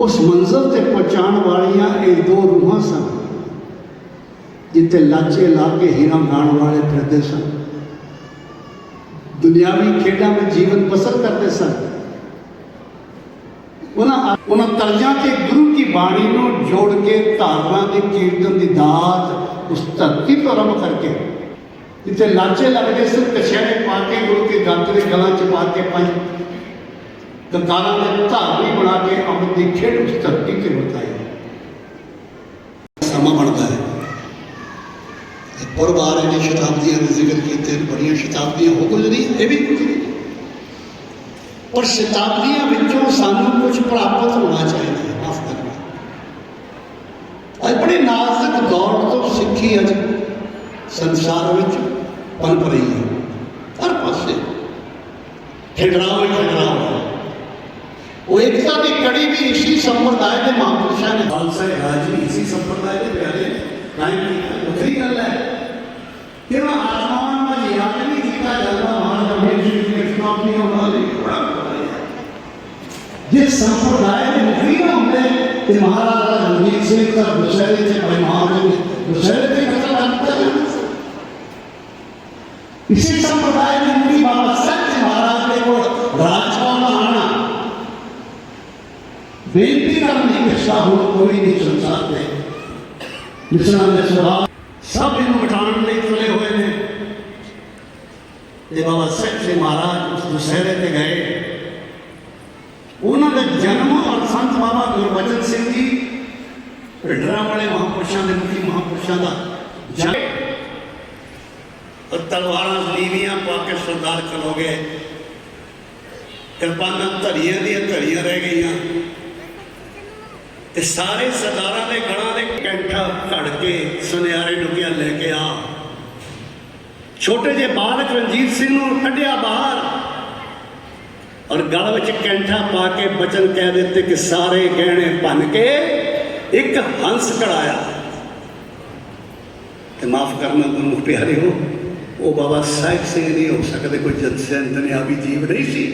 ਉਸ ਮੰਜ਼ਲ ਤੇ ਪਹੁੰਚਾਉਣ ਵਾਲੀਆਂ ਇਹ ਦੋ ਰੂਹਾਂ ਸਨ, ਜਿੱਥੇ ਲਾਚੇ ਲਾ ਕੇ ਹੀਰਾ ਗਾਣ ਵਾਲੇ ਫਿਰਦੇ ਸਨ। ਦੁਨਿਆਵੀ ਖੇਡਾਂ ਵਿੱਚ ਜੀਵਨ ਬਸਰ ਕਰਦੇ ਸਨ। ਉਹਨਾਂ ਉਹਨਾਂ ਤਰਜਾਂ ਤੇ ਗੁਰੂ ਕੀ ਬਾਣੀ ਨੂੰ ਜੋੜ ਕੇ ਧਾਰਨਾ ਦੇ ਕੀਰਤਨ ਦੀ ਦਾਤ ਉਸ ਧਰਤੀ ਤੋਂ ਆਰੰਭ ਕਰਕੇ, ਜਿੱਥੇ ਲਾਚੇ ਲੱਗਦੇ ਸਨ ਕਛਹਿਰੇ ਪਾ ਕੇ ਗੁਰੂ ਕੇ ਗੱਤ ਦੇ ਗਲਾਂ ਚ ਪਾ ਕੇ ਪੰਜ ਕੰਕਾਰਾਂ ਦੇ ਧਾਰਨੀ ਬਣਾ ਕੇ ਅੰਮ੍ਰਿਤ ਦੀ ਖੇਡ ਉਸ ਧਰਤੀ ਤੇ ਬਤਾਈ ਸਮਾਂ ਬਣਦਾ ਹੈ ਪਰ ਬਾਰ ਇਹਨੇ ਸ਼ਤਾਬਦੀਆਂ ਦੇ ਜ਼ਿਕਰ ਕੀਤੇ ਨੇ, ਬੜੀਆਂ ਸ਼ਤਾਬਦੀਆਂ ਹੋ ਗੁਜ਼ਰੀ ਇਹ ਵੀ ਗੁਜ਼ਰੀ ਪਰ ਸ਼ਤਾਬਦੀਆਂ ਵਿੱਚੋਂ ਸਾਨੂੰ ਕੁਝ ਪ੍ਰਾਪਤ ਹੋਣਾ ਚਾਹੀਦਾ ਹੈ ਮਾਫ ਕਰਨਾ ਅੱਜ ਬੜੇ ਨਾਜ਼ੁਕ ਦੌਰ ਤੋਂ ਸਿੱਖੀ ਅੱਜ ਸੰਸਾਰ ਵਿੱਚ ਪਨਪ ਰਹੀ ਹੈ ਹਰ ਪਾਸੇ ਖਿਡਰਾਓ ਹੀ ਖਿਡਰਾਓ ਹੈ ਉਹ एकता की कड़ी भी इसी संप्रदाय के महापुरुषों ने खालसा राज भी इसी संप्रदाय के प्यारे ने कायम किया दूसरी गल है कि वह आत्मावान में याद नहीं किया जाता महाराज अमीर जी की स्टॉप नहीं होना नहीं बड़ा बड़ा है जिस संप्रदाय के मुखी ना होंगे कि महाराज रणजीत सिंह का दुशहरे से भाई महाराज दुशहरे से कथा करता है इसी संप्रदाय के मुखी बाबा सत्य महाराज के को राजपाल आना ਬੇਨਤੀ ਕਰਨੀ ਕਿ ਸਾਹੂ ਕੋਈ ਨਹੀਂ ਸੰਸਾਰ ਦੇ ਜਿਸਨਾਂ ਦੇ ਸੁਭਾਅ ਸਭ ਇਹਨੂੰ ਮਿਟਾਉਣ ਲਈ ਤੁਲੇ ਹੋਏ ਨੇ ਤੇ ਬਾਬਾ ਸੱਚੇ ਮਹਾਰਾਜ ਉਸ ਦੁਸਹਿਰੇ ਤੇ ਗਏ ਉਹਨਾਂ ਦਾ ਜਨਮ ਔਰ ਸੰਤ ਬਾਬਾ ਗੁਰਬਚਨ ਸਿੰਘ ਜੀ ਢਿੱਡਰਾਂ ਵਾਲੇ ਮਹਾਂਪੁਰਸ਼ਾਂ ਦੇ ਮੁਖੀ ਮਹਾਂਪੁਰਸ਼ਾਂ ਦਾ ਜਨਮ ਔਰ ਤਲਵਾਰਾਂ ਨੀਵੀਆਂ ਪਾ ਕੇ ਸਰਦਾਰ ਖਲੋਗੇ ਕਿਰਪਾਨਾਂ ਧੜੀਆਂ ਦੀਆਂ ਧੜੀਆਂ ਰਹਿ ਗਈਆਂ ਤੇ ਸਾਰੇ ਸਰਦਾਰਾਂ ਦੇ ਗਲਾਂ ਦੇ ਕੈਂਠਾ ਘੜ ਕੇ ਸੁਨਿਆਰੇ ਡੁੱਗਿਆ ਲੈ ਕੇ ਆ। ਛੋਟੇ ਜਿਹੇ ਬਾਲਕ ਰਣਜੀਤ ਸਿੰਘ ਨੂੰ ਕੱਢਿਆ ਬਾਹਰ ਔਰ ਗਲ ਵਿੱਚ ਕੈਂਠਾ ਪਾ ਕੇ ਬਚਨ ਕਹਿ ਦਿੱਤੇ ਕਿ ਸਾਰੇ ਗਹਿਣੇ ਭੰਨ ਕੇ ਇੱਕ ਹੰਸ ਕੜਾਇਆ ਤੇ ਮਾਫ ਕਰਨਾ ਤੁਹਾਨੂੰ ਪਿਆਰੇ ਹੋ ਉਹ ਬਾਬਾ ਸਾਹਿਬ ਸਿੰਘ ਨਹੀਂ ਹੋ ਸਕਦੇ, ਕੋਈ ਜਨਸੈਨ ਦੁਨਿਆਵੀ ਜੀਵ ਨਹੀਂ ਸੀ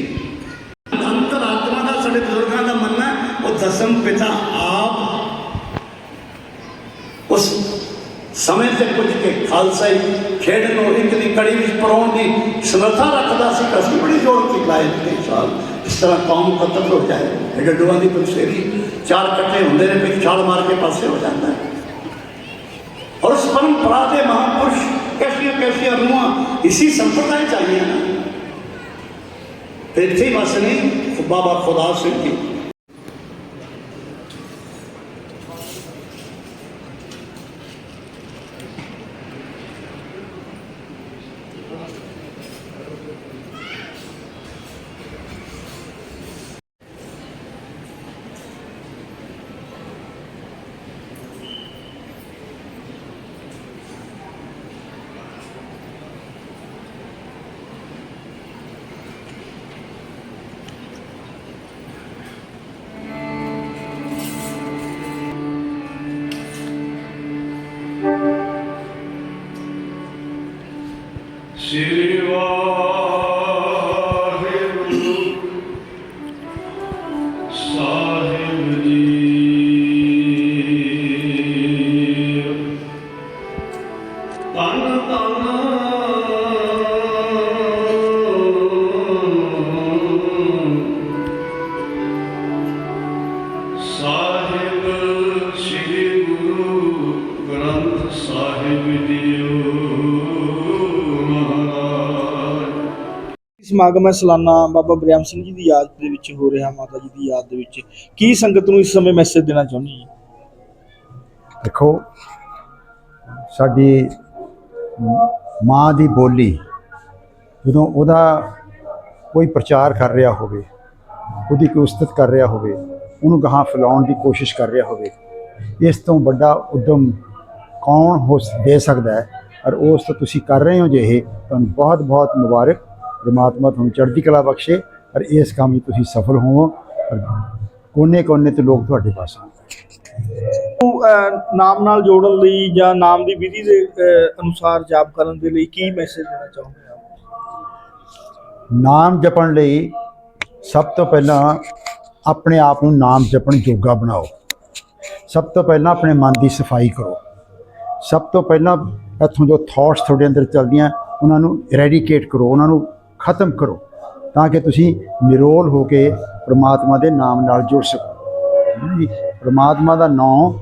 ਅੰਤਰਾਤਮਾ ਦਾ ਸਾਡੇ ਬਜ਼ੁਰਗਾਂ ਦਾ ਮੰਨਣਾ ਹੈ, ਉਹ ਦਸਮ ਪਿਤਾ ਆਪ ਉਸ ਸਮੇਂ ਤੇ ਪੁੱਜ ਕੇ ਖਾਲਸਾਈ ਖੇਡ ਨੂੰ ਇੱਕ ਦੀ ਕੜੀ ਵਿੱਚ ਪਰੋਣ ਦੀ ਸਮਰੱਥਾ ਰੱਖਦਾ ਸੀ ਅਸੀਂ ਬੜੀ ਜ਼ੋਰ ਦੀ ਲਾਏ ਤੇ ਸਾਲ। ਇਸ ਤਰ੍ਹਾਂ ਕੌਮ ਖਤਮ ਹੋ ਜਾਏ ਡੱਡੂਆਂ ਦੀ ਪੰਸੇਰੀ ਚਾਰ ਕੱਟੇ ਹੁੰਦੇ ਨੇ, ਫਿਰ ਛਾਲ ਮਾਰ ਕੇ ਪਾਸੇ ਹੋ ਜਾਂਦਾ ਹੈ। ਔਰ ਉਸ ਪਰੰਪਰਾ ਦੇ ਮਹਾਂਪੁਰਸ਼ ਕੈਸੀਆਂ ਕੈਸੀਆਂ ਰੂਹਾਂ ਇਸੇ ਸੰਪਰਦਾਇ ਚਾਹੀਏ ਨਾ। ਤੇ ਇੱਥੇ ਵਸਣੀ ਬਾਬਾ ਖੁਦਾ ਸਿੰਘ ਜੀ। ਸ੍ਰੀ ਸਮਾਗਮ ਹੈ ਸਾਲਾਨਾ ਬਾਬਾ ਬ੍ਰਿਆਮ ਸਿੰਘ ਜੀ ਦੀ ਯਾਦ ਦੇ ਵਿੱਚ ਹੋ ਰਿਹਾ, ਮਾਤਾ ਜੀ ਦੀ ਯਾਦ ਦੇ ਵਿੱਚ। ਕੀ ਸੰਗਤ ਨੂੰ ਇਸ ਸਮੇਂ ਮੈਸੇਜ ਦੇਣਾ ਚਾਹੁੰਦੀ ਹੈ ਦੇਖੋ, ਸਾਡੀ ਮਾਂ ਦੀ ਬੋਲੀ, ਜਦੋਂ ਉਹਦਾ ਕੋਈ ਪ੍ਰਚਾਰ ਕਰ ਰਿਹਾ ਹੋਵੇ, ਉਹਦੀ ਕੋਈ ਉਸਤਤ ਕਰ ਰਿਹਾ ਹੋਵੇ, ਉਹਨੂੰ ਗਾਹਾਂ ਫੈਲਾਉਣ ਦੀ ਕੋਸ਼ਿਸ਼ ਕਰ ਰਿਹਾ ਹੋਵੇ, ਇਸ ਤੋਂ ਵੱਡਾ ਉਦਮ ਕੌਣ ਹੋ ਦੇ ਸਕਦਾ ਹੈ? ਔਰ ਉਸ ਤੋਂ ਤੁਸੀਂ ਕਰ ਰਹੇ ਹੋ ਜੇ ਇਹ, ਤੁਹਾਨੂੰ ਬਹੁਤ ਬਹੁਤ ਮੁਬਾਰਕ। ਪ੍ਰਮਾਤਮਾ ਤੁਹਾਨੂੰ ਚੜ੍ਹਦੀ ਕਲਾ ਬਖਸ਼ੇ ਔਰ ਇਸ ਕੰਮ ਵਿੱਚ ਤੁਸੀਂ ਸਫਲ ਹੋਵੋ ਔਰ ਕੋਨੇ ਕੋਨੇ ਤੇ ਲੋਕ ਤੁਹਾਡੇ ਪਾਸ ਆਉਣ। ਨਾਮ ਨਾਲ ਜੋੜਨ ਲਈ ਜਾਂ ਨਾਮ ਦੀ ਵਿਧੀ ਦੇ ਅਨੁਸਾਰ ਜਾਪ ਕਰਨ ਦੇ ਲਈ ਕੀ ਮੈਸੇਜ ਦੇਣਾ ਚਾਹੁੰਦੇ ਹੋ ਨਾਮ ਜਪਣ ਲਈ ਸਭ ਤੋਂ ਪਹਿਲਾਂ ਆਪਣੇ ਆਪ ਨੂੰ ਨਾਮ ਜਪਣ ਜੋਗਾ ਬਣਾਓ। ਸਭ ਤੋਂ ਪਹਿਲਾਂ ਆਪਣੇ ਮਨ ਦੀ ਸਫ਼ਾਈ ਕਰੋ। ਸਭ ਤੋਂ ਪਹਿਲਾਂ ਇੱਥੋਂ ਜੋ ਥਾਟਸ ਤੁਹਾਡੇ ਅੰਦਰ ਚੱਲਦੀਆਂ ਉਹਨਾਂ ਨੂੰ ਇਰੈਡੀਕੇਟ ਕਰੋ ਉਹਨਾਂ ਨੂੰ ਖਤਮ ਕਰੋ ਤਾਂ ਕਿ ਤੁਸੀਂ ਨਿਰੋਲ ਹੋ ਕੇ ਪ੍ਰਮਾਤਮਾ ਦੇ ਨਾਮ ਨਾਲ ਜੁੜ ਸਕੋ। ਜੀ? ਪ੍ਰਮਾਤਮਾ ਦਾ ਨਾਮ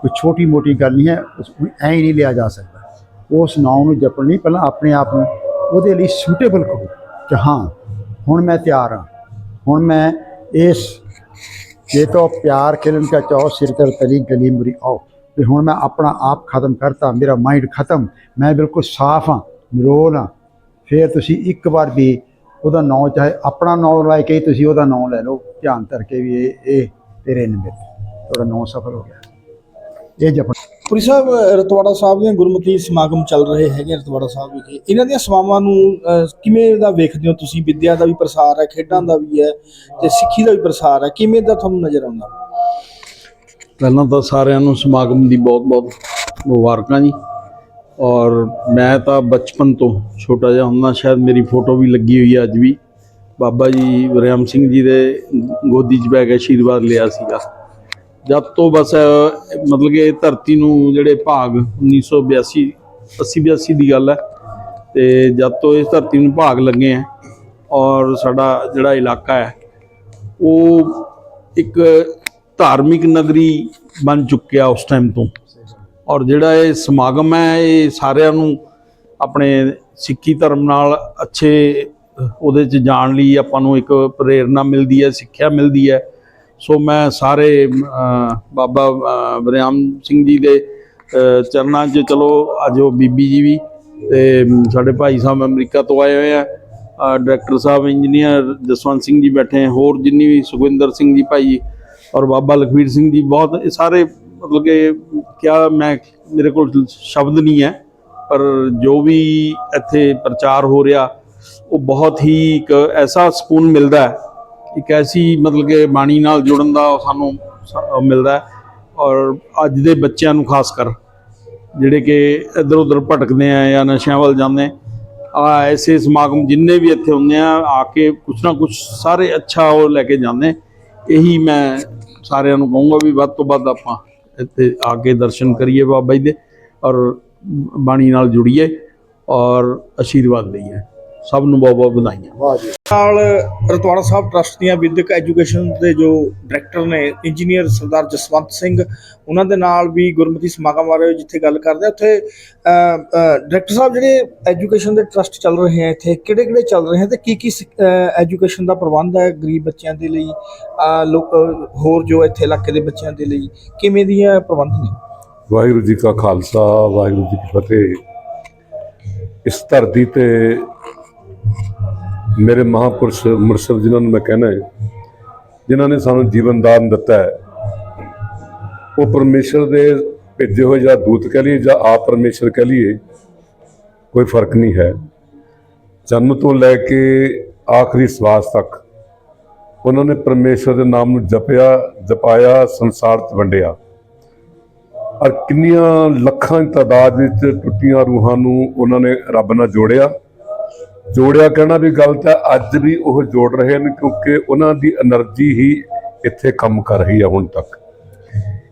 ਕੋਈ ਛੋਟੀ ਮੋਟੀ ਗੱਲ ਨਹੀਂ ਹੈ, ਉਸ ਨੂੰ ਐਂ ਹੀ ਨਹੀਂ ਲਿਆ ਜਾ ਸਕਦਾ। ਉਸ ਨਾਮ ਨੂੰ ਜਪਣ ਲਈ ਪਹਿਲਾਂ ਆਪਣੇ ਆਪ ਨੂੰ ਉਹਦੇ ਲਈ ਸੂਟੇਬਲ ਕਰੋ ਕਿ ਹਾਂ, ਹੁਣ ਮੈਂ ਤਿਆਰ ਹਾਂ। ਹੁਣ ਮੈਂ ਇਸ ਜੇ ਤੋ ਪਿਆਰ ਕਰਨ ਕਾ ਚਾਹੋ, ਸਿਰ ਤਰ ਤਲੀ ਗਲੀ ਮੁਰੀ ਆਓ। ਤੇ ਹੁਣ ਮੈਂ ਆਪਣਾ ਆਪ ਖਤਮ ਕਰਤਾ, ਮੇਰਾ ਮਾਈਂਡ ਖਤਮ। ਮੈਂ ਬਿਲਕੁਲ ਸਾਫ਼ ਹਾਂ, ਨਿਰੋਲ ਹਾਂ। ਫਿਰ ਤੁਸੀਂ ਇੱਕ ਵਾਰ ਵੀ ਉਹਦਾ ਨਾਂ ਚਾਹੇ ਆਪਣਾ ਨਾਂ ਲੈ ਕੇ ਤੁਸੀਂ ਉਹਦਾ ਨਾਂ ਲੈ ਲਓ। ਧਿਆਨ ਧਰ ਕੇ ਵੀ ਇਹ ਇਹ ਤੇਰੇ ਨਿਮਿਤ ਤੁਹਾਡਾ ਨਾਂ ਸਫਲ ਹੋ ਗਿਆ। ਇਹ ਜਪਣ। ਪੁਰੀ ਸਾਹਿਬ ਰਤਵਾੜਾ ਸਾਹਿਬ ਦੀਆਂ ਗੁਰਮਤਿ ਸਮਾਗਮ ਚੱਲ ਰਹੇ ਹੈਗੇ ਰਤਵਾੜਾ ਸਾਹਿਬ ਵਿਖੇ। ਇਹਨਾਂ ਦੀਆਂ ਸੇਵਾਵਾਂ ਨੂੰ ਕਿਵੇਂ ਦਾ ਵੇਖਦੇ ਹੋ ਤੁਸੀਂ? ਵਿੱਦਿਆ ਦਾ ਵੀ ਪ੍ਰਸਾਰ ਹੈ ਖੇਡਾਂ ਦਾ ਵੀ ਹੈ ਤੇ ਸਿੱਖੀ ਦਾ ਵੀ ਪ੍ਰਸਾਰ ਹੈ। ਕਿਵੇਂ ਦਾ ਤੁਹਾਨੂੰ ਨਜ਼ਰ ਆਉਂਦਾ? ਪਹਿਲਾਂ ਤਾਂ ਸਾਰਿਆਂ ਨੂੰ ਸਮਾਗਮ ਦੀ ਬਹੁਤ-ਬਹੁਤ ਮੁਬਾਰਕਾਂ ਜੀ। ਔਰ ਮੈਂ ਤਾਂ ਬਚਪਨ ਤੋਂ ਛੋਟਾ ਜਿਹਾ ਹੁੰਦਾ, ਸ਼ਾਇਦ ਮੇਰੀ ਫੋਟੋ ਵੀ ਲੱਗੀ ਹੋਈ ਹੈ ਅੱਜ ਵੀ। ਬਾਬਾ ਜੀ ਵਰਿਆਮ ਸਿੰਘ ਜੀ ਦੇ ਗੋਦੀ 'ਚ ਬੈ ਕੇ ਆਸ਼ੀਰਵਾਦ ਲਿਆ ਸੀਗਾ। ਜਦ ਤੋਂ ਬਸ, ਮਤਲਬ ਕਿ ਧਰਤੀ ਨੂੰ ਜਿਹੜੇ ਭਾਗ 1982 80 82 ਦੀ ਗੱਲ ਹੈ, ਤੇ ਜਦ ਤੋਂ ਇਸ ਧਰਤੀ ਨੂੰ ਭਾਗ ਲੱਗੇ ਆ ਔਰ ਸਾਡਾ ਜਿਹੜਾ ਇਲਾਕਾ ਹੈ, ਉਹ ਇੱਕ ਧਾਰਮਿਕ ਨਗਰੀ ਬਣ ਚੁੱਕਿਆ ਉਸ ਟਾਈਮ ਤੋਂ। ਔਰ ਜਿਹੜਾ ਇਹ ਸਮਾਗਮ ਹੈ ਇਹ ਸਾਰਿਆਂ ਨੂੰ ਆਪਣੇ ਸਿੱਖੀ ਧਰਮ ਨਾਲ ਅੱਛੇ ਉਹਦੇ 'ਚ ਜਾਣ ਲਈ ਆਪਾਂ ਨੂੰ ਇੱਕ ਪ੍ਰੇਰਣਾ ਮਿਲਦੀ ਹੈ ਸਿੱਖਿਆ ਮਿਲਦੀ ਹੈ। ਸੋ ਮੈਂ ਸਾਰੇ ਬਾਬਾ ਅਹ, ਸਿੰਘ ਜੀ ਦੇ ਚਰਨਾਂ 'ਚ ਚਲੋ ਅੱਜ ਉਹ ਬੀਬੀ ਜੀ ਵੀ ਤੇ ਸਾਡੇ ਭਾਈ ਸਾਹਿਬ ਅਮਰੀਕਾ ਤੋਂ ਆਏ ਹੋਏ ਆ। ਡਾਇਰੈਕਟਰ ਸਾਹਿਬ ਇੰਜੀਨੀਅਰ ਜਸਵੰਤ ਸਿੰਘ ਜੀ ਬੈਠੇ ਹੋਰ ਜਿੰਨੀ ਵੀ ਸੁਖਵਿੰਦਰ ਸਿੰਘ ਜੀ ਭਾਈ ਔਰ ਬਾਬਾ ਲਖਵੀਰ ਸਿੰਘ ਜੀ ਬਹੁਤ ਇਹ ਸਾਰੇ ਮਤਲਬ ਕਿ ਕਿਆ ਮੈਂ, ਮੇਰੇ ਕੋਲ ਸ਼ਬਦ ਨਹੀਂ ਹੈ, ਪਰ ਜੋ ਵੀ ਇੱਥੇ ਪ੍ਰਚਾਰ ਹੋ ਰਿਹਾ, ਉਹ ਬਹੁਤ ਹੀ ਇੱਕ ਐਸਾ ਸਕੂਨ ਮਿਲਦਾ ਹੈ, ਇੱਕ ਐਸੀ ਮਤਲਬ ਕਿ ਬਾਣੀ ਨਾਲ ਜੁੜਨ ਦਾ ਸਾਨੂੰ ਮਿਲਦਾ ਹੈ, ਔਰ ਅੱਜ ਦੇ ਬੱਚਿਆਂ ਨੂੰ ਖਾਸ ਕਰ, ਜਿਹੜੇ ਕਿ ਇੱਧਰ ਉੱਧਰ ਭਟਕਦੇ ਆ ਜਾਂ ਨਸ਼ਿਆਂ ਵੱਲ ਜਾਂਦੇ ਆ ਐਸੇ ਸਮਾਗਮ ਜਿੰਨੇ ਵੀ ਇੱਥੇ ਹੁੰਦੇ ਆ ਆ ਕੇ ਕੁਛ ਨਾ ਕੁਛ ਸਾਰੇ ਅੱਛਾ ਉਹ ਲੈ ਕੇ ਜਾਂਦੇ ਇਹੀ ਮੈਂ ਸਾਰਿਆਂ ਨੂੰ ਕਹੂੰਗਾ ਵੀ ਵੱਧ ਤੋਂ ਵੱਧ ਆਪਾਂ ਇੱਥੇ ਆ ਕੇ ਦਰਸ਼ਨ ਕਰੀਏ ਬਾਬਾ ਜੀ ਦੇ ਔਰ ਬਾਣੀ ਨਾਲ ਜੁੜੀਏ ਔਰ ਆਸ਼ੀਰਵਾਦ ਲਈਏ। ਸਭ ਨੂੰ ਬਹੁਤ ਬਹੁਤ ਵਧਾਈਆਂ। ਵਾਹ ਜੀ। ਨਾਲ ਰਤਵਾੜਾ ਸਾਹਿਬ ਟਰਸਟ ਦੀਆਂ ਵਿਦਿਅਕ ਐਜੂਕੇਸ਼ਨ ਦੇ ਜੋ ਡਾਇਰੈਕਟਰ ਨੇ ਇੰਜੀਨੀਅਰ ਸਰਦਾਰ ਜਸਵੰਤ ਸਿੰਘ ਉਹਨਾਂ ਦੇ ਨਾਲ ਵੀ ਗੁਰਮਤਿ ਸਮਾਗਮ ਬਾਰੇ ਜਿੱਥੇ ਗੱਲ ਕਰਦੇ ਆ। ਉੱਥੇ ਡਾਇਰੈਕਟਰ ਸਾਹਿਬ ਜਿਹੜੇ ਐਜੂਕੇਸ਼ਨ ਦੇ ਟਰਸਟ ਚੱਲ ਰਹੇ ਆ ਇੱਥੇ ਕਿਹੜੇ ਕਿਹੜੇ ਚੱਲ ਰਹੇ ਆ ਤੇ ਕੀ ਕੀ ਐਜੂਕੇਸ਼ਨ ਦਾ ਪ੍ਰਬੰਧ ਹੈ ਗਰੀਬ ਬੱਚਿਆਂ ਦੇ ਲਈ ਹੋਰ ਜੋ ਇੱਥੇ ਇਲਾਕੇ ਦੇ ਬੱਚਿਆਂ ਦੇ ਲਈ ਕਿਵੇਂ ਦੀਆਂ ਪ੍ਰਬੰਧ ਨੇ? ਵਾਹਿਗੁਰੂ ਜੀ ਕਾ ਖਾਲਸਾ ਵਾਹਿਗੁਰੂ ਜੀ ਕੀ ਫਤਿਹ। ਇਸ ਧਰਤੀ ਤੇ ਮੇਰੇ ਮਹਾਪੁਰਸ਼ ਮੁਰਸ਼ਦ ਜਿਨ੍ਹਾਂ ਨੂੰ ਮੈਂ ਕਹਿਣਾ ਹੈ, ਜਿਨ੍ਹਾਂ ਨੇ ਸਾਨੂੰ ਜੀਵਨ ਦਾਨ ਦਿੱਤਾ ਹੈ, ਉਹ ਪਰਮੇਸ਼ਰ ਦੇ ਭੇਜੇ ਹੋਏ ਜਾਂ ਦੂਤ ਕਹਿ ਲਈਏ ਜਾਂ ਆਪ ਪਰਮੇਸ਼ਰ ਕਹਿ ਲਈਏ, ਕੋਈ ਫ਼ਰਕ ਨਹੀਂ ਹੈ। ਜਨਮ ਤੋਂ ਲੈ ਕੇ ਆਖਰੀ ਸਵਾਸ ਤੱਕ ਉਹਨਾਂ ਨੇ ਪਰਮੇਸ਼ਰ ਦੇ ਨਾਮ ਨੂੰ ਜਪਿਆ, ਜਪਾਇਆ, ਸੰਸਾਰ 'ਚ ਵੰਡਿਆ। ਔਰ ਕਿੰਨੀਆਂ ਲੱਖਾਂ ਦੀ ਤਾਦਾਦ ਵਿੱਚ ਟੁੱਟੀਆਂ ਰੂਹਾਂ ਨੂੰ ਉਹਨਾਂ ਨੇ ਰੱਬ ਨਾਲ ਜੋੜਿਆ। ਜੋੜਿਆ ਕਹਿਣਾ ਵੀ ਗਲਤ ਹੈ, ਅੱਜ ਵੀ ਉਹ ਜੋੜ ਰਹੇ ਨੇ ਕਿਉਂਕਿ ਉਹਨਾਂ ਦੀ એનર્ਜੀ ਹੀ ਇੱਥੇ ਕੰਮ ਕਰ ਰਹੀ ਹੈ ਹੁਣ ਤੱਕ।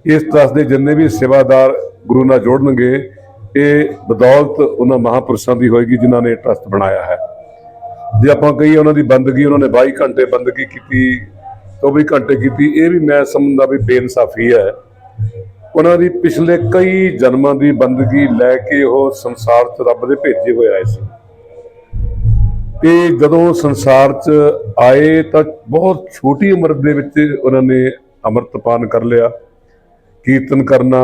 ਇਸ ਤਰ੍ਹਾਂ ਦੇ ਜਿੰਨੇ ਵੀ ਸੇਵਾਦਾਰ ਗੁਰੂ ਨਾਲ ਜੋੜਨਗੇ, ਇਹ ਬਦੌਲਤ ਉਹਨਾਂ ਮਹਾਪੁਰਸ਼ਾਂ ਦੀ ਹੋਏਗੀ ਜਿਨ੍ਹਾਂ ਨੇ ਟਰਸਟ ਬਣਾਇਆ ਹੈ। ਜੇ ਆਪਾਂ ਕਹੀਏ ਉਹਨਾਂ ਦੀ ਬੰਦਗੀ, ਉਹਨਾਂ ਨੇ 22 ਘੰਟੇ ਬੰਦਗੀ ਕੀਤੀ 24 ਘੰਟੇ ਕੀਤੀ, ਇਹ ਵੀ ਮੈਂ ਸਮਝਦਾ ਵੀ ਬੇਇਨਸਾਫੀ ਹੈ। ਉਹਨਾਂ ਦੀ ਪਿਛਲੇ ਕਈ ਜਨਮਾਂ ਦੀ ਬੰਦਗੀ ਲੈ ਕੇ ਉਹ ਸੰਸਾਰ 'ਚ ਰੱਬ ਦੇ ਭੇਜੇ ਹੋਏ ਆਏ ਸੀ। ਤੇ ਜਦੋਂ ਸੰਸਾਰ 'ਚ ਆਏ ਤਾਂ ਬਹੁਤ ਛੋਟੀ ਉਮਰ ਦੇ ਵਿੱਚ ਉਹਨਾਂ ਨੇ ਅੰਮ੍ਰਿਤਪਾਨ ਕਰ ਲਿਆ, ਕੀਰਤਨ ਕਰਨਾ,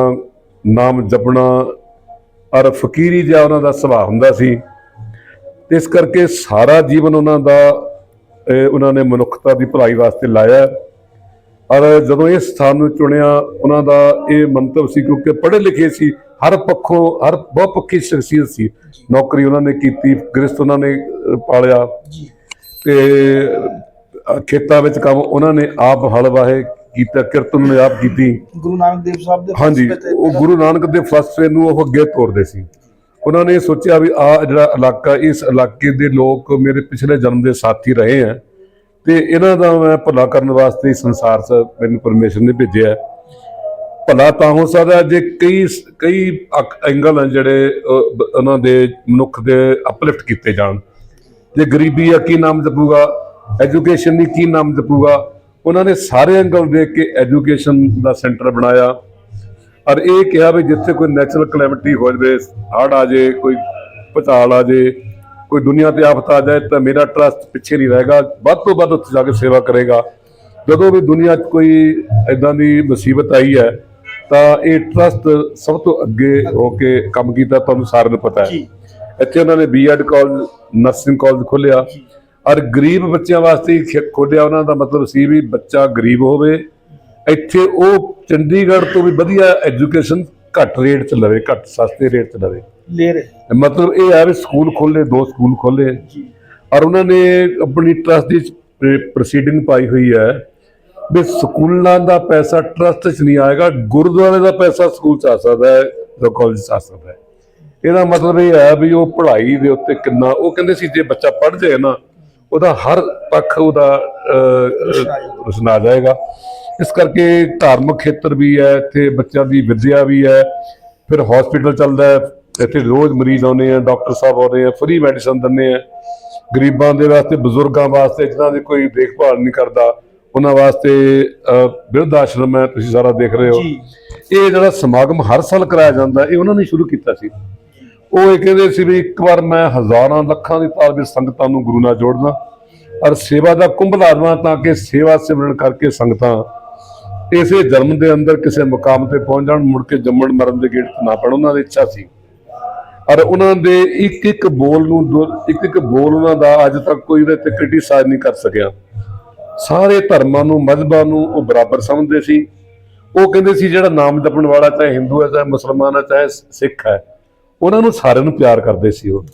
ਨਾਮ ਜਪਣਾ ਔਰ ਫਕੀਰੀ ਜਿਹਾ ਉਹਨਾਂ ਦਾ ਸੁਭਾਅ ਹੁੰਦਾ ਸੀ। ਇਸ ਕਰਕੇ ਸਾਰਾ ਜੀਵਨ ਉਹਨਾਂ ਦਾ ਉਹਨਾਂ ਨੇ ਮਨੁੱਖਤਾ ਦੀ ਭਲਾਈ ਵਾਸਤੇ ਲਾਇਆ। ਔਰ ਜਦੋਂ ਇਸ ਸਥਾਨ ਨੂੰ ਚੁਣਿਆ, ਉਹਨਾਂ ਦਾ ਇਹ ਮੰਤਵ ਸੀ ਕਿਉਂਕਿ ਪੜ੍ਹੇ ਲਿਖੇ ਸੀ ਹਰ ਪੱਖੋਂ ਹਰ ਬਹੁਪੱਖੀ ਸ਼ਖਸੀਅਤ ਸੀ ਨੌਕਰੀ ਉਹਨਾਂ ਨੇ ਕੀਤੀ ਗ੍ਰਸਤ ਉਹਨਾਂ ਨੇ ਪਾਲਿਆ। ਤੇ ਖੇਤਾਂ ਵਿੱਚ ਕੰਮ ਉਹਨਾਂ ਨੇ ਆਪ ਹਲ ਵਾਹੇ ਕੀਤਾ ਕਿਰਤ ਉਹਨਾਂ ਨੇ ਆਪ ਕੀਤੀ। ਗੁਰੂ ਨਾਨਕ ਦੇਵ ਸਾਹਿਬ ਦੇ ਹਾਂਜੀ ਉਹ ਗੁਰੂ ਨਾਨਕ ਦੇ ਫਲਸਫੇ ਨੂੰ ਉਹ ਅੱਗੇ ਤੋਰਦੇ ਸੀ। ਉਹਨਾਂ ਨੇ ਸੋਚਿਆ ਵੀ ਆ ਜਿਹੜਾ ਇਲਾਕਾ ਇਸ ਇਲਾਕੇ ਦੇ ਲੋਕ ਮੇਰੇ ਪਿਛਲੇ ਜਨਮ ਦੇ ਸਾਥੀ ਰਹੇ ਆ। ਤੇ ਇਹਨਾਂ ਦਾ ਮੈਂ ਭਲਾ ਕਰਨ ਵਾਸਤੇ ਸੰਸਾਰ 'ਚ ਮੈਨੂੰ ਪਰਮੇਸ਼ਰ ਨੇ ਭੇਜਿਆ। ਭਲਾ ਤਾਂ ਹੋ ਸਕਦਾ ਜੇ ਕਈ ਕਈ ਐਂਗਲ ਹਨ ਜਿਹੜੇ ਉਹਨਾਂ ਦੇ ਮਨੁੱਖ ਦੇ ਅਪਲਿਫਟ ਕੀਤੇ ਜਾਣ। ਜੇ ਗਰੀਬੀ ਆ ਕੀ ਨਾਮ ਜਪੂਗਾ? ਐਜੂਕੇਸ਼ਨ ਦੀ ਕੀ ਨਾਮ ਜਪੂਗਾ? ਉਹਨਾਂ ਨੇ ਸਾਰੇ ਐਂਗਲ ਦੇਖ ਕੇ ਐਜੂਕੇਸ਼ਨ ਦਾ ਸੈਂਟਰ ਬਣਾਇਆ। ਔਰ ਇਹ ਕਿਹਾ ਵੀ ਜਿੱਥੇ ਕੋਈ ਨੈਚੁਰਲ ਕਲੈਮਿਟੀ ਹੋ ਜਾਵੇ, ਹੜ੍ਹ ਆ ਜੇ, ਕੋਈ ਭੁਚਾਲ ਆ ਜੇ, ਕੋਈ ਦੁਨੀਆ ਤੇ ਆਫਤ ਆ ਜਾਏ, ਤਾਂ ਮੇਰਾ ਟਰਸਟ ਪਿੱਛੇ ਨਹੀਂ ਰਹੇਗਾ। ਵੱਧ ਤੋਂ ਵੱਧ ਉੱਥੇ ਜਾ ਕੇ ਸੇਵਾ ਕਰੇਗਾ। ਜਦੋਂ ਵੀ ਦੁਨੀਆ 'ਚ ਕੋਈ ਇਦਾਂ ਦੀ ਮੁਸੀਬਤ ਆਈ ਹੈ ਤਾਂ ਇਹ ਟਰਸਟ ਸਭ ਤੋਂ ਅੱਗੇ ਹੋ ਕੇ ਕੰਮ ਕੀਤਾ ਤੁਹਾਨੂੰ ਸਾਰਿਆਂ ਨੂੰ ਪਤਾ ਹੈ। ਇੱਥੇ ਉਹਨਾਂ ਨੇ ਬੀਐਡ ਕਾਲਜ ਨਰਸਿੰਗ ਕਾਲਜ ਖੋਲ੍ਹਿਆ। ਔਰ ਗਰੀਬ ਬੱਚਿਆਂ ਵਾਸਤੇ ਹੀ ਖ- ਖੋਲ੍ਹਿਆ ਉਹਨਾਂ ਦਾ ਮਤਲਬ ਸੀ ਵੀ ਬੱਚਾ ਗਰੀਬ ਹੋਵੇ। ਇੱਥੇ ਉਹ ਚੰਡੀਗੜ੍ਹ ਤੋਂ ਵੀ ਵਧੀਆ ਐਜੂਕੇਸ਼ਨ ਘੱਟ ਰੇਟ 'ਚ ਲਵੇ ਘੱਟ ਸਸਤੇ ਰੇਟ 'ਚ ਲਵੇ। ਲੈ ਰਹੇ। ਮਤਲਬ ਇਹ ਹੈ ਵੀ ਸਕੂਲ ਖੋਲੇ ਦੋ ਸਕੂਲ ਖੋਲੇ ਔਰ ਉਹਨਾਂ ਨੇ ਆਪਣੀ ਟਰਸਟ ਦੀ ਪ੍ਰੋਸੀਡਿੰਗ ਪਾਈ ਹੋਈ ਹੈ। ਵੀ ਸਕੂਲਾਂ ਦਾ ਪੈਸਾ ਟਰਸਟ 'ਚ ਨਹੀਂ ਆਏਗਾ ਗੁਰਦੁਆਰੇ ਦਾ ਪੈਸਾ ਸਕੂਲ 'ਚ ਆ ਸਕਦਾ ਹੈ ਜਾਂ ਕਾਲਜ 'ਚ ਆ ਸਕਦਾ ਹੈ। ਇਹਦਾ ਮਤਲਬ ਇਹ ਹੈ ਵੀ ਉਹ ਪੜ੍ਹਾਈ ਦੇ ਉੱਤੇ ਕਿੰਨਾ ਉਹ ਕਹਿੰਦੇ ਸੀ ਜੇ ਬੱਚਾ ਪੜ੍ਹ ਜਾਏ ਨਾ ਉਹਦਾ ਹਰ ਪੱਖ ਉਹਦਾ ਅਹ, ਜਾਏਗਾ। ਇਸ ਕਰਕੇ ਧਾਰਮਿਕ ਖੇਤਰ ਵੀ ਹੈ ਇੱਥੇ ਬੱਚਿਆਂ ਦੀ ਵਿਦਿਆ ਵੀ ਹੈ ਫਿਰ ਹਸਪੀਟਲ ਚੱਲਦਾ ਹੈ ਇੱਥੇ ਰੋਜ਼ ਮਰੀਜ਼ ਆਉਂਦੇ ਆ ਡਾਕਟਰ ਸਾਹਿਬ ਆਉਂਦੇ ਆ ਫ੍ਰੀ ਮੈਡੀਸਨ ਦਿੰਦੇ ਆ। ਗਰੀਬਾਂ ਦੇ ਵਾਸਤੇ ਬਜ਼ੁਰਗਾਂ ਵਾਸਤੇ ਜਿਨ੍ਹਾਂ ਦੀ ਕੋਈ ਦੇਖਭਾਲ ਨਹੀਂ ਕਰਦਾ ਉਹਨਾਂ ਵਾਸਤੇ ਬਿਰਧ ਆਸ਼ਰਮ ਹੈ ਤੁਸੀਂ ਸਾਰਾ ਦੇਖ ਰਹੇ ਹੋ। ਜੀ। ਇਹ ਜਿਹੜਾ ਸਮਾਗਮ ਹਰ ਸਾਲ ਕਰਾਇਆ ਜਾਂਦਾ ਇਹ ਉਹਨਾਂ ਨੇ ਸ਼ੁਰੂ ਕੀਤਾ ਸੀ। ਉਹ ਇਹ ਕਹਿੰਦੇ ਸੀ ਵੀ ਇੱਕ ਵਾਰ ਮੈਂ ਹਜ਼ਾਰਾਂ ਲੱਖਾਂ ਦੀ ਵਿੱਚ ਸੰਗਤਾਂ ਨੂੰ ਗੁਰੂ ਨਾਲ ਜੋੜਨਾ ਔਰ ਸੇਵਾ ਦਾ ਕੁੰਭ ਲਾ ਦੇਵਾਂ ਤਾਂ ਕਿ ਸੇਵਾ ਸਿਮਰਨ ਕਰਕੇ ਸੰਗਤਾਂ ਇਸੇ ਜਨਮ ਦੇ ਅੰਦਰ ਕਿਸੇ ਮੁਕਾਮ ਤੇ ਪਹੁੰਚ ਜਾਣ ਮੁੜ ਕੇ ਜੰਮਣ ਮਰਨ ਦੇ ਗੇੜ ਤੇ ਨਾ ਪੈਣ ਉਹਨਾਂ ਦੀ ਇੱਛਾ ਸੀ। ਔਰ ਉਹਨਾਂ ਦੇ ਇੱਕ ਇੱਕ ਬੋਲ ਨੂੰ ਇੱਕ ਇੱਕ ਬੋਲ ਉਹਨਾਂ ਦਾ ਅੱਜ ਤੱਕ ਕੋਈ ਉਹਦੇ ਤੇ ਕ੍ਰਿਟਿਸਾਈਜ਼ ਨਹੀਂ ਕਰ ਸਕਿਆ। ਸਾਰੇ ਧਰਮਾਂ ਨੂੰ, ਮਜ਼ਹਬਾਂ ਨੂੰ ਉਹ ਬਰਾਬਰ ਸਮਝਦੇ ਸੀ। ਉਹ ਕਹਿੰਦੇ ਸੀ, ਜਿਹੜਾ ਨਾਮ ਜਪਣ ਵਾਲਾ ਚਾਹੇ ਹਿੰਦੂ ਹੈ, ਚਾਹੇ ਮੁਸਲਮਾਨ ਹੈ, ਚਾਹੇ ਸਿੱਖ ਹੈ, ਉਹਨਾਂ ਨੂੰ ਸਾਰਿਆਂ ਨੂੰ ਪਿਆਰ ਕਰਦੇ ਸੀ ਉਹ।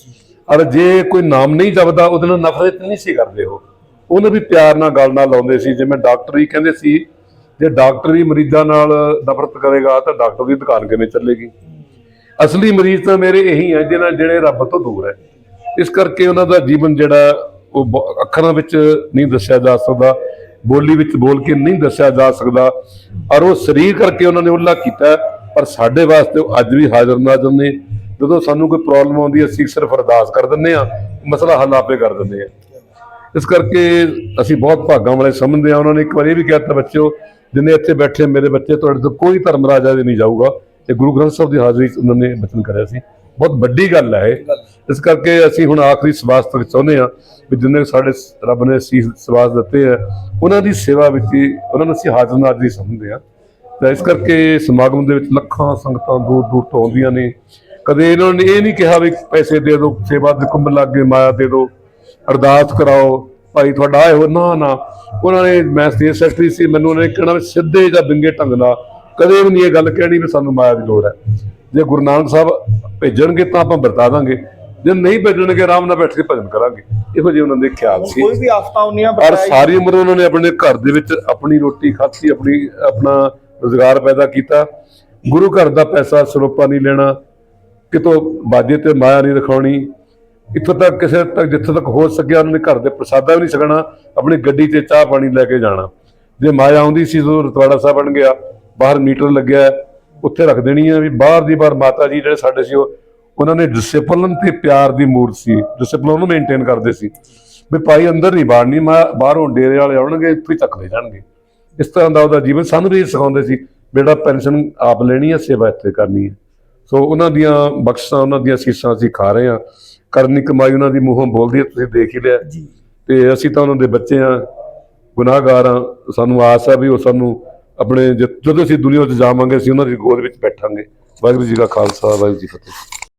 ਔਰ ਜੇ ਕੋਈ ਨਾਮ ਨਹੀਂ ਜਪਦਾ, ਉਹਦੇ ਨਾਲ ਨਫ਼ਰਤ ਨਹੀਂ ਸੀ ਕਰਦੇ ਉਹ। ਉਹਨੂੰ ਵੀ ਪਿਆਰ ਨਾਲ ਗੱਲ ਨਾਲ ਲਾਉਂਦੇ ਸੀ। ਜਿਵੇਂ ਡਾਕਟਰ ਹੀ ਕਹਿੰਦੇ ਸੀ, ਜੇ ਡਾਕਟਰ ਹੀ ਮਰੀਜ਼ਾਂ ਨਾਲ ਨਫ਼ਰਤ ਕਰੇਗਾ, ਤਾਂ ਡਾਕਟਰ ਦੀ ਦੁਕਾਨ ਕਿਵੇਂ ਚੱਲੇਗੀ? ਅਸਲੀ ਮਰੀਜ਼ ਤਾਂ ਮੇਰੇ ਇਹੀ ਹੈ, ਜਿਹਨਾਂ, ਜਿਹੜੇ ਰੱਬ ਤੋਂ ਦੂਰ ਹੈ। ਇਸ ਕਰਕੇ ਉਹਨਾਂ ਦਾ ਜੀਵਨ ਜਿਹੜਾ ਉਹ ਬ- ਅੱਖਰਾਂ ਵਿੱਚ ਨਹੀਂ ਦੱਸਿਆ ਜਾ ਸਕਦਾ, ਬੋਲੀ ਵਿੱਚ ਬੋਲ ਕੇ ਨਹੀਂ ਦੱਸਿਆ ਜਾ ਸਕਦਾ। ਔਰ ਉਹ ਸਰੀਰ ਕਰਕੇ ਉਹਨਾਂ ਨੇ ਉੱਲਾ ਕੀਤਾ, ਪਰ ਸਾਡੇ ਵਾਸਤੇ ਉਹ ਅੱਜ ਵੀ ਹਾਜ਼ਰ ਨਾਜ਼ਰ ਨੇ। ਜਦੋਂ ਸਾਨੂੰ ਕੋਈ ਪ੍ਰੋਬਲਮ ਆਉਂਦੀ ਹੈ ਅਸੀਂ ਸਿਰਫ ਅਰਦਾਸ ਕਰ ਦਿੰਦੇ ਆ ਮਸਲਾ ਹੱਲ ਆਪੇ ਕਰ ਦਿੰਦੇ ਆ ਇਸ ਕਰਕੇ ਅਸੀਂ ਬਹੁਤ ਭਾਗਾਂ ਵਾਲੇ ਸਮਝਦੇ ਆ ਉਹਨਾਂ ਨੇ ਇੱਕ ਵਾਰ ਇਹ ਵੀ ਕਿਹਾ ਤਾਂ, ਬੱਚਿਓ, ਜਿੰਨੇ ਇੱਥੇ ਬੈਠੇ ਮੇਰੇ ਬੱਚੇ, ਤੁਹਾਡੇ ਤੋਂ ਕੋਈ ਧਰਮ ਰਾਜਾ ਦੇ ਨਹੀਂ ਜਾਊਗਾ। ਤੇ ਗੁਰੂ ਗ੍ਰੰਥ ਸਾਹਿਬ ਦੀ ਹਾਜ਼ਰੀ 'ਚ ਉਹਨਾਂ ਨੇ ਬਚਨ ਕਰਿਆ ਸੀ। ਬਹੁਤ ਵੱਡੀ ਗੱਲ ਹੈ ਇਹ। ਇਸ ਕਰਕੇ ਅਸੀਂ ਹੁਣ ਆਖਰੀ ਸਵਾਸ ਤੱਕ ਚਾਹੁੰਦੇ ਆ ਵੀ ਜਿੰਨੇ ਸਾਡੇ ਰੱਬ ਨੇ ਸੀਸ ਸਵਾਸ ਦਿੱਤੇ ਆ, ਉਹਨਾਂ ਦੀ ਸੇਵਾ ਵਿੱਚ ਹੀ ਉਹਨਾਂ ਨੂੰ ਅਸੀਂ ਹਾਜ਼ਰ ਨਾਜ਼ਰੀ ਸਮਝਦੇ ਆ ਤਾਂ ਇਸ ਕਰਕੇ ਸਮਾਗਮ ਦੇ ਵਿੱਚ ਲੱਖਾਂ ਸੰਗਤਾਂ ਦੂਰ ਦੂਰ ਤੋਂ ਆਉਂਦੀਆਂ ਨੇ। ਕਦੇ ਇਹਨਾਂ ਨੇ ਇਹ ਨਹੀਂ ਕਿਹਾ ਵੀ ਪੈਸੇ ਦੇ ਦਿਓ, ਸੇਵਾ ਦੇ ਕੁੰਭ ਲੱਗ ਮਾਇਆ ਦੇ ਦਿਓ, ਅਰਦਾਸ ਕਰਾਓ, ਭਾਈ ਤੁਹਾਡਾ ਆਏ ਹੋ ਨਾ ਨਾ। ਉਹਨਾਂ ਨੇ, ਮੈਂ ਸਟੇਟ ਸੈਕਟਰੀ ਸੀ, ਮੈਨੂੰ ਉਹਨੇ ਕਹਿਣਾ ਸਿੱਧੇ ਜਾਂ ਬਿੰਗੇ ਢੰਗ ਨਾਲ ਕਦੇ ਵੀ ਨਹੀਂ ਇਹ ਗੱਲ ਕਹਿਣੀ ਵੀ ਸਾਨੂੰ ਮਾਇਆ ਦੀ ਲੋੜ ਹੈ। ਜੇ ਗੁਰੂ ਨਾਨਕ ਸਾਹਿਬ ਭੇਜਣਗੇ ਤਾਂ ਆਪਾਂ ਵਰਤਾ ਦਾਂਗੇ। ਜੇ ਨਹੀਂ ਭੇਜਣਗੇ ਆਰਾਮ ਨਾਲ ਬੈਠ ਕੇ ਭਜਨ ਕਰਾਂਗੇ। ਇਹੋ ਜਿਹੇ ਉਹਨਾਂ ਦੇ ਖਿਆਲ ਸੀ। ਕੋਈ ਵੀ ਆਫਤਾਂ ਹੁੰਦੀਆਂ ਔਰ ਸਾਰੀ ਉਮਰ ਉਹਨਾਂ ਨੇ ਆਪਣੇ ਘਰ ਦੇ ਵਿੱਚ ਆਪਣੀ ਰੋਟੀ ਖਾਧੀ ਆਪਣੀ ਆਪਣਾ ਰੋਜ਼ਗਾਰ ਪੈਦਾ ਕੀਤਾ। ਗੁਰੂ ਘਰ ਦਾ ਪੈਸਾ ਸਰੋਪਾ ਨਹੀਂ ਲੈਣਾ। ਕਿਤੋਂ ਬਾਜੇ ਤੇ ਮਾਇਆ ਨਹੀਂ ਦਿਖਾਉਣੀ ਇੱਥੋਂ ਤੱਕ ਕਿਸੇ ਤੱਕ ਜਿੱਥੇ ਤੱਕ ਹੋ ਸਕਿਆ ਉਹਨਾਂ ਨੇ ਘਰ ਦੇ ਪ੍ਰਸਾਦਾ ਵੀ ਨਹੀਂ ਛਕਣਾ। ਆਪਣੀ ਗੱਡੀ ਤੇ ਚਾਹ ਪਾਣੀ ਲੈ ਕੇ ਜਾਣਾ। ਜੇ ਮਾਇਆ ਆਉਂਦੀ ਸੀ ਜਦੋਂ ਰਤਵਾੜਾ ਸਾਹਿਬ ਬਣ ਗਿਆ ਬਾਹਰ ਮੀਟਰ ਲੱਗਿਆ ਉੱਥੇ ਰੱਖ ਦੇਣੀ ਹੈ ਵੀ ਬਾਹਰ ਦੀ ਬਾਹਰ ਮਾਤਾ ਜੀ ਜਿਹੜੇ ਸਾਡੇ ਸੀ ਉਹ ਉਹਨਾਂ ਨੇ ਡਿਸਪਲਿਨ ਤੇ ਪਿਆਰ ਦੀ ਮੂਰਤ ਸੀ ਡਿਸਪਲਿਨ ਨੂੰ ਮੇਨਟੇਨ ਕਰਦੇ ਸੀ। ਵੀ ਭਾਈ ਅੰਦਰ ਨਹੀਂ ਬਾੜਨੀ ਮੈਂ ਬਾਹਰੋਂ ਡੇਰੇ ਵਾਲੇ ਆਉਣਗੇ ਇੱਥੇ ਹੀ ਚੱਕ ਲੈ ਜਾਣਗੇ। ਇਸ ਤਰ੍ਹਾਂ ਦਾ ਉਹਦਾ ਜੀਵਨ ਸਾਨੂੰ ਵੀ ਸਿਖਾਉਂਦੇ ਸੀ ਬੇਟਾ ਪੈਨਸ਼ਨ ਆਪ ਲੈਣੀ ਹੈ ਸੇਵਾ ਇੱਥੇ ਕਰਨੀ ਹੈ। ਸੋ ਉਹਨਾਂ ਦੀਆਂ ਬਖਸ਼ਾਂ ਉਹਨਾਂ ਦੀਆਂ ਸੀਸਾਂ ਅਸੀਂ ਖਾ ਰਹੇ ਹਾਂ। ਕਰਨੀ ਕਮਾਈ ਉਹਨਾਂ ਦੀ ਮੂੰਹੋਂ ਬੋਲਦੀ ਹੈ ਤੁਸੀਂ ਦੇਖ ਹੀ ਲਿਆ। ਤੇ ਅਸੀਂ ਤਾਂ ਉਹਨਾਂ ਦੇ ਬੱਚੇ ਆ ਗੁਨਾਹਗਾਰ ਆ ਸਾਨੂੰ ਆਸ ਆ ਵੀ ਉਹ ਸਾਨੂੰ ਆਪਣੇ ਜਦ ਜਦੋਂ ਅਸੀਂ ਦੁਨੀਆ 'ਚ ਜਾਵਾਂਗੇ, ਅਸੀਂ ਉਹਨਾਂ ਦੀ ਗੋਦ ਵਿੱਚ ਬੈਠਾਂਗੇ। ਵਾਹਿਗੁਰੂ ਜੀ ਕਾ ਖਾਲਸਾ, ਵਾਹਿਗੁਰੂ ਜੀ ਕੀ ਫਤਿਹ।